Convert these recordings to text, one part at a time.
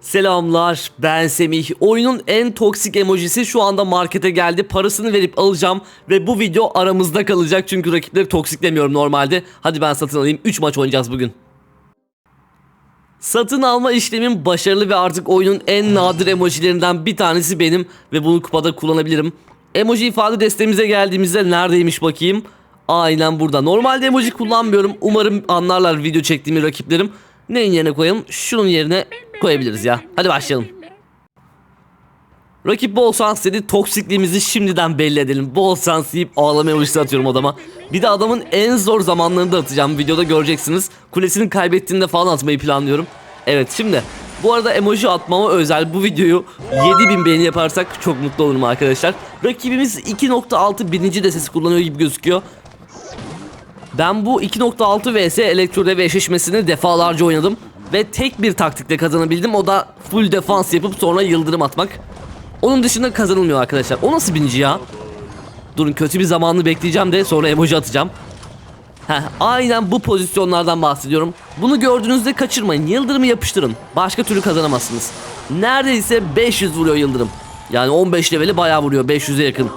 Selamlar ben Semih. Oyunun en toksik emojisi şu anda markete geldi. Parasını verip alacağım ve bu video aramızda kalacak çünkü rakipleri toksiklemiyorum normalde. Hadi ben satın alayım 3 maç oynayacağız bugün. Satın alma işlemim başarılı ve artık oyunun en nadir emojilerinden bir tanesi benim ve bunu kupada kullanabilirim. Emoji ifade destemize geldiğimizde neredeymiş bakayım. Aynen burada. Normalde emoji kullanmıyorum. Umarım anlarlar video çektiğimi rakiplerim. Neyin yerine koyalım? Şunun yerine koyabiliriz ya. Hadi başlayalım. Rakip bol şans dedi. Toksikliğimizi şimdiden belli edelim. Bol şans deyip ağlama emojisi atıyorum adama. Bir de adamın en zor zamanlarını da atacağım. Videoda göreceksiniz. Kulesini kaybettiğinde falan atmayı planlıyorum. Evet şimdi bu arada emoji atmama özel bu videoyu 7000 beğeni yaparsak çok mutlu olurum arkadaşlar. Rakibimiz 2.6 birinci desesi kullanıyor gibi gözüküyor. Ben bu 2.6 vs Elektro'da ve eşleşmesini defalarca oynadım. Ve tek bir taktikle kazanabildim. O da full defans yapıp sonra yıldırım atmak. Onun dışında kazanılmıyor arkadaşlar. O nasıl binici ya? Durun kötü bir zamanını bekleyeceğim de sonra emoji atacağım. Heh, aynen bu pozisyonlardan bahsediyorum. Bunu gördüğünüzde kaçırmayın. Yıldırımı yapıştırın. Başka türlü kazanamazsınız. Neredeyse 500 vuruyor yıldırım. Yani 15 leveli bayağı vuruyor. 500'e yakın.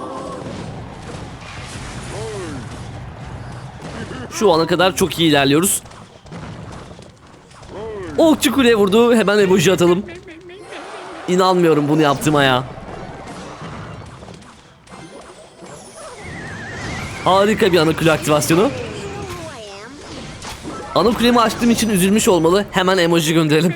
Şu ana kadar çok iyi ilerliyoruz. Okçu kuleye vurdu. Hemen emoji atalım. İnanmıyorum bunu yaptığıma ya. Harika bir ana kule aktivasyonu. Ana kulemi açtığım için üzülmüş olmalı. Hemen emoji gönderelim.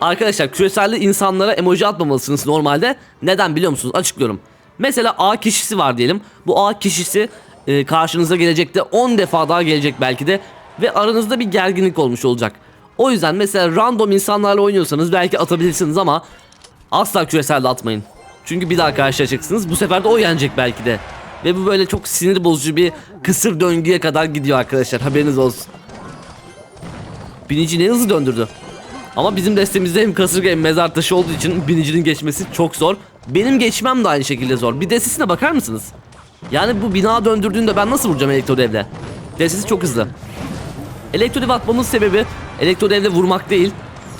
Arkadaşlar küreselde insanlara emoji atmamalısınız normalde. Neden biliyor musunuz? Açıklıyorum. Mesela A kişisi var diyelim. Bu A kişisi e, karşınıza gelecekte 10 defa daha gelecek belki de. Ve aranızda bir gerginlik olmuş olacak. O yüzden mesela random insanlarla oynuyorsanız belki atabilirsiniz ama asla küreselde atmayın. Çünkü bir daha karşılaşacaksınız. Bu sefer de o yenecek belki de. Ve bu böyle çok sinir bozucu bir kısır döngüye kadar gidiyor arkadaşlar. Haberiniz olsun. Binici ne hızlı döndürdü. Ama bizim destemizde hem kasırga hem mezar taşı olduğu için binicinin geçmesi çok zor. Benim geçmem de aynı şekilde zor. Bir destesine bakar mısınız? Yani bu bina döndürdüğünde ben nasıl vuracağım elektrodevle? Destesi çok hızlı. Elektrodev atmamın sebebi elektrodevle vurmak değil.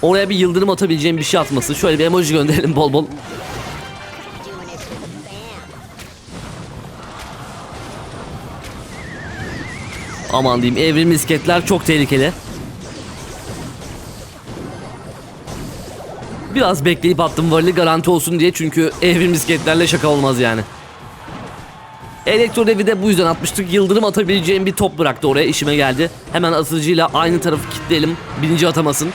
Oraya bir yıldırım atabileceğim bir şey atması. Şöyle bir emoji gönderelim bol bol. Aman diyeyim evrim misketler çok tehlikeli. Biraz bekleyip attım varili garanti olsun diye çünkü evrim misketlerle şaka olmaz yani. Elektrodevi de bu yüzden atmıştık. Yıldırım atabileceğim bir top bıraktı oraya işime geldi. Hemen atıcıyla aynı tarafı kilitleyelim. Birinci atamasın.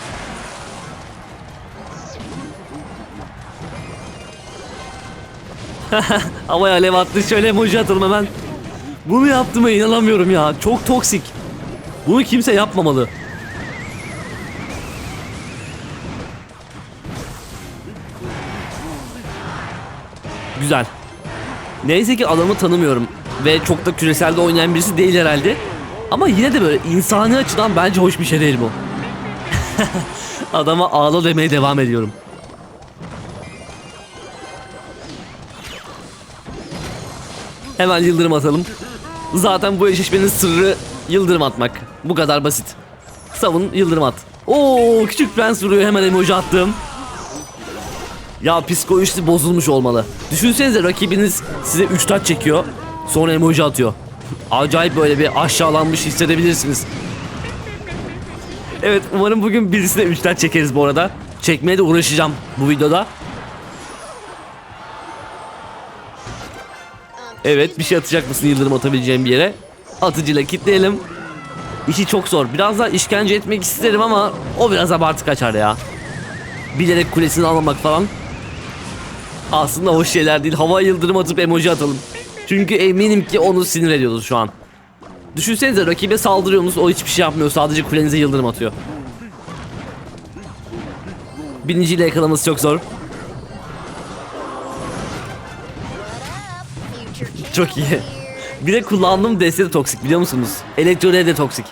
Havaya alev attı şöyle emoji atalım hemen. Bunu yaptığıma inanamıyorum ya. Çok toksik. Bunu kimse yapmamalı. Güzel. Neyse ki adamı tanımıyorum. Ve çok da küreselde oynayan birisi değil herhalde. Ama yine de böyle insani açıdan bence hoş bir şey değil bu. Adama ağla demeye devam ediyorum. Hemen yıldırım atalım. Zaten bu eşleşmenin sırrı yıldırım atmak. Bu kadar basit. Savun yıldırım at. Oo küçük prens vuruyor hemen emoji attım. Ya psikolojisi bozulmuş olmalı. Düşünsenize rakibiniz size 3 taç çekiyor. Sonra emoji atıyor. Acayip böyle bir aşağılanmış hissedebilirsiniz. Evet umarım bugün birisine 3 taç çekeriz bu arada. Çekmeye de uğraşacağım bu videoda. Evet bir şey atacak mısın yıldırım atabileceğim bir yere? Atıcıyla kitleyelim. İşi çok zor. Biraz daha işkence etmek isterim ama o biraz abartı kaçar ya. Bilerek kulesini almamak falan. Aslında hoş şeyler değil. Hava yıldırım atıp emoji atalım. Çünkü eminim ki onu sinir ediyoruz şu an. Düşünsenize rakibe saldırıyorsunuz o hiçbir şey yapmıyor. Sadece kulenize yıldırım atıyor. Birinciyle yakalaması çok zor. Çok iyi. Bir de kullandığım deste de toksik biliyor musunuz? Elektronev de toksik.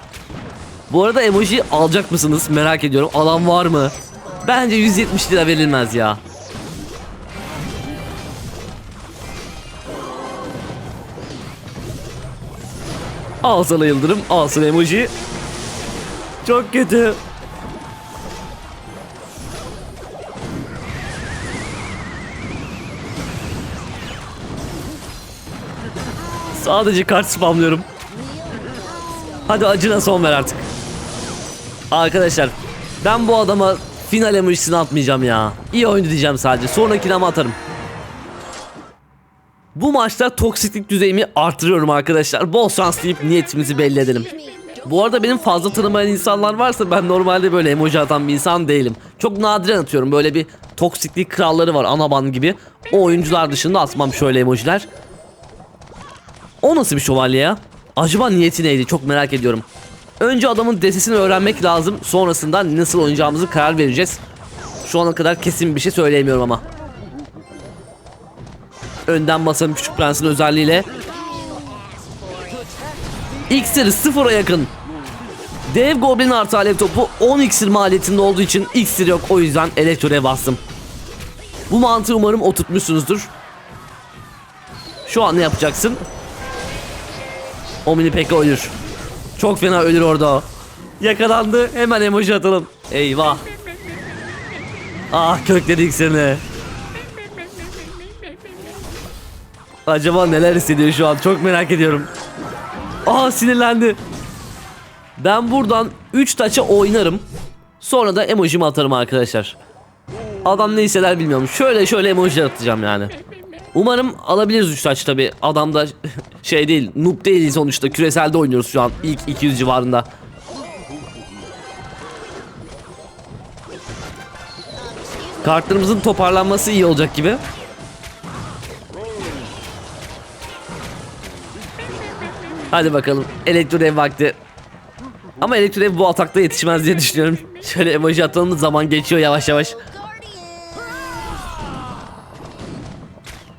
Bu arada emoji alacak mısınız? Merak ediyorum. Alan var mı? Bence 170 lira verilmez ya. Al sana yıldırım. Al sana emoji. Çok kötü. Sadece kart spamlıyorum. Hadi acına son ver artık. Arkadaşlar ben bu adama final emojisini atmayacağım ya. İyi oyundu diyeceğim sadece. Sonrakini ama atarım. Bu maçta toksiklik düzeyimi artırıyorum arkadaşlar. Bol şans deyip niyetimizi belli edelim. Bu arada benim fazla tanımayan insanlar varsa ben normalde böyle emoji atan bir insan değilim. Çok nadiren atıyorum. Böyle bir toksiklik kralları var Anaban gibi. O oyuncular dışında atmam şöyle emojiler. O nasıl bir şövalye ya? Acaba niyeti neydi? Çok merak ediyorum. Önce adamın desesini öğrenmek lazım. Sonrasında nasıl oynayacağımızı karar vereceğiz. Şu ana kadar kesin bir şey söyleyemiyorum ama. Önden basalım Küçük Prens'in özelliğiyle. İksir sıfıra yakın. Dev Goblin artı alev topu 10 iksir maliyetinde olduğu için iksir yok. O yüzden elektroya bastım. Bu mantığı umarım oturtmuşsunuzdur. Şu an ne yapacaksın? O mini pekka ölür. Çok fena ölür orada o. Yakalandı. Hemen emoji atalım. Eyvah. Ah kökledik seni. Acaba neler hissediyor şu an? Çok merak ediyorum. Aa sinirlendi. Ben buradan 3 taça oynarım. Sonra da emojimi atarım arkadaşlar. Adam ne hisseder bilmiyorum. Şöyle şöyle emoji atacağım yani. Umarım alabiliriz 3 taç tabi. Adam da şey değil, noob değil sonuçta. Küreselde oynuyoruz şu an. ilk 200 civarında. Kartlarımızın toparlanması iyi olacak gibi. Hadi bakalım. Elektrodev vakti. Ama elektrodev bu atakta yetişmez diye düşünüyorum. Şöyle emoji atalım zaman geçiyor yavaş yavaş.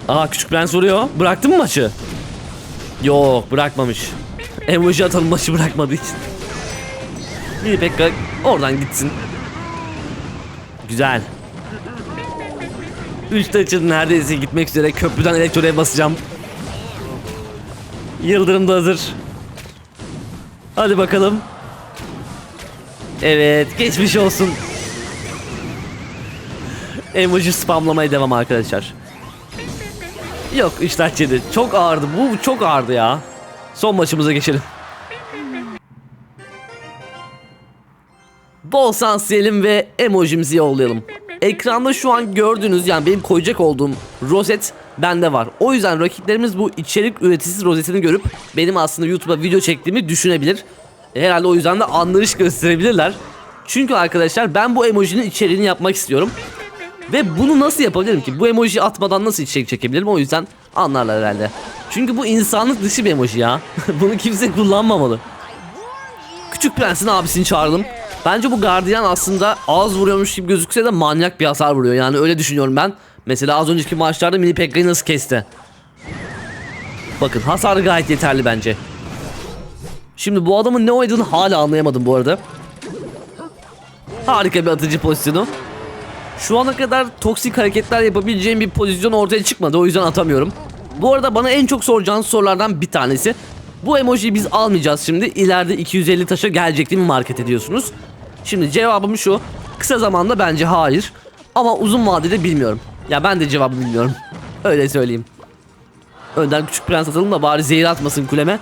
Aa küçük prens vuruyor. Bıraktın mı maçı? Yok bırakmamış. Emoji atalım maçı bırakmadığı için. Bir Pekka oradan gitsin. Güzel. 3 taçın neredeyse gitmek üzere köprüden elektroya basacağım. Yıldırım da hazır. Hadi bakalım. Evet geçmiş olsun. Emoji spamlamaya devam arkadaşlar. Yok 3 taç yedi. Çok ağırdı. Bu çok ağırdı ya. Son maçımıza geçelim. Bol şans diyelim ve emojimizi yollayalım. Ekranda şu an gördüğünüz yani benim koyacak olduğum rozet bende var. O yüzden rakiplerimiz bu içerik üreticisi rozetini görüp benim aslında YouTube'a video çektiğimi düşünebilir. Herhalde o yüzden de anlayış gösterebilirler. Çünkü arkadaşlar ben bu emojinin içeriğini yapmak istiyorum. Ve bunu nasıl yapabilirim ki? Bu emoji atmadan nasıl içerik çekebilirim? O yüzden anlarlar herhalde. Çünkü bu insanlık dışı bir emoji ya. bunu kimse kullanmamalı. Küçük Prens'in abisini çağırdım. Bence bu gardiyan aslında az vuruyormuş gibi gözükse de manyak bir hasar vuruyor. Yani öyle düşünüyorum ben. Mesela az önceki maçlarda mini Pekka'yı nasıl kesti? Bakın hasarı gayet yeterli bence. Şimdi bu adamın ne oynadığını hala anlayamadım bu arada. Harika bir atıcı pozisyonu. Şu ana kadar toksik hareketler yapabileceğim bir pozisyon ortaya çıkmadı o yüzden atamıyorum. Bu arada bana en çok soracağınız sorulardan bir tanesi. Bu emojiyi biz almayacağız şimdi. İleride 250 taşa gelecek değil mi market ediyorsunuz? Şimdi cevabım şu. Kısa zamanda bence hayır. Ama uzun vadede bilmiyorum. Ya ben de cevabı bilmiyorum. Öyle söyleyeyim. Önden küçük prens atalım da bari zehir atmasın kuleme.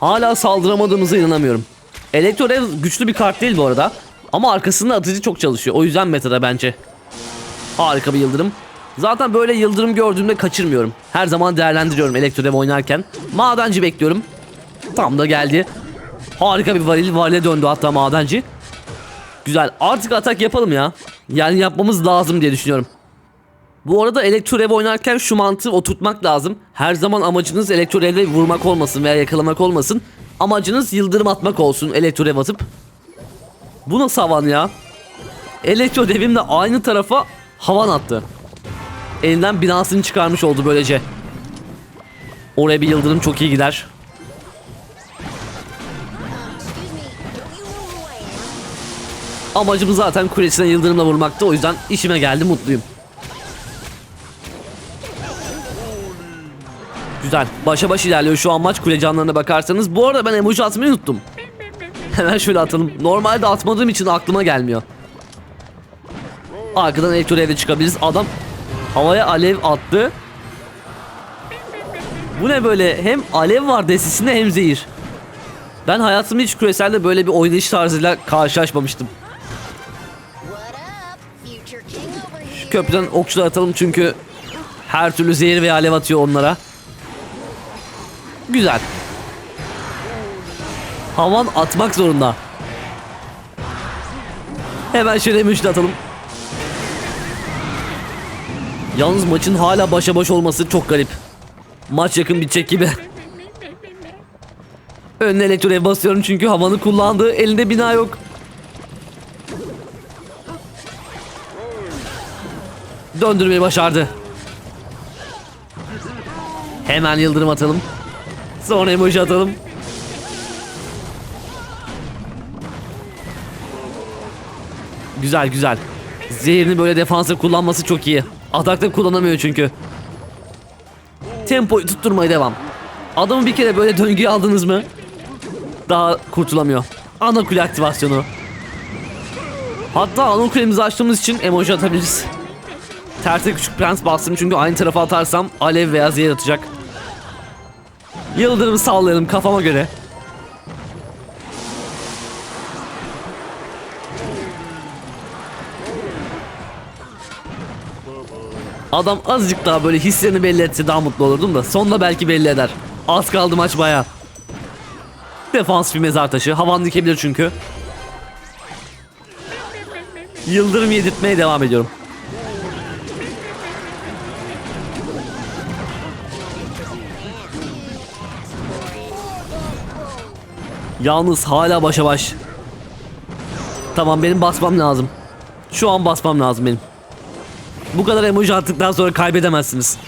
Hala saldıramadığımıza inanamıyorum. Elektrorev güçlü bir kart değil bu arada. Ama arkasında atıcı çok çalışıyor. O yüzden metada bence. Harika bir yıldırım. Zaten böyle yıldırım gördüğümde kaçırmıyorum. Her zaman değerlendiriyorum elektrorev oynarken. Madenci bekliyorum. Tam da geldi. Harika bir varil. Varile döndü hatta madenci. Güzel. Artık atak yapalım ya. Yani yapmamız lazım diye düşünüyorum. Bu arada elektrorev oynarken şu mantığı oturtmak lazım. Her zaman amacınız elektrorevle vurmak olmasın veya yakalamak olmasın. Amacınız yıldırım atmak olsun elektrorev atıp. Bu nasıl havan ya? Elektro devimle aynı tarafa havan attı. Elinden binasını çıkarmış oldu böylece. Oraya bir yıldırım çok iyi gider. Amacım zaten kulesine yıldırımla vurmaktı o yüzden işime geldi mutluyum. Güzel. Başa baş ilerliyor şu an maç kule canlarına bakarsanız. Bu arada ben emoji atmayı unuttum. Hemen şöyle atalım. Normalde atmadığım için aklıma gelmiyor. Arkadan elektro evde çıkabiliriz. Adam havaya alev attı. Bu ne böyle? Hem alev var desisinde hem zehir. Ben hayatımda hiç küreselde böyle bir oynayış tarzıyla karşılaşmamıştım. Köprüden okçular atalım çünkü her türlü zehir ve alev atıyor onlara. Güzel. Havan atmak zorunda. Hemen şöyle müşteri atalım. Yalnız maçın hala başa baş olması çok garip. Maç yakın bitecek gibi. Önüne elektroya basıyorum çünkü havanı kullandı. Elinde bina yok. Döndürmeyi başardı. Hemen yıldırım atalım. Sonra emoji atalım. Güzel güzel. Zehirini böyle defansa kullanması çok iyi. Atakta kullanamıyor çünkü. Tempoyu tutturmaya devam. Adamı bir kere böyle döngüye aldınız mı? Daha kurtulamıyor. Ana kule aktivasyonu. Hatta ana kulemizi açtığımız için emoji atabiliriz. Terse küçük prens bastım çünkü aynı tarafa atarsam alev veya zehir atacak. Yıldırımı sallayalım kafama göre. Adam azıcık daha böyle hislerini belli etse daha mutlu olurdum da sonunda belki belli eder. Az kaldı maç baya. Defans bir mezar taşı. Havan dikebilir çünkü. Yıldırım yedirtmeye devam ediyorum. Yalnız hala başa baş. Tamam benim basmam lazım. Şu an basmam lazım benim. Bu kadar emoji attıktan sonra kaybedemezsiniz.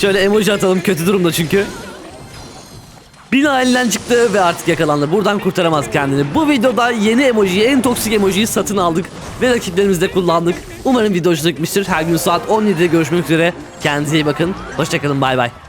Şöyle emoji atalım kötü durumda çünkü. Bina elinden çıktı ve artık yakalandı. Buradan kurtaramaz kendini. Bu videoda yeni emojiyi, en toksik emojiyi satın aldık ve rakiplerimizde kullandık. Umarım video hoşuna gitmiştir. Her gün saat 17'de görüşmek üzere. Kendinize iyi bakın. Hoşçakalın bay bay.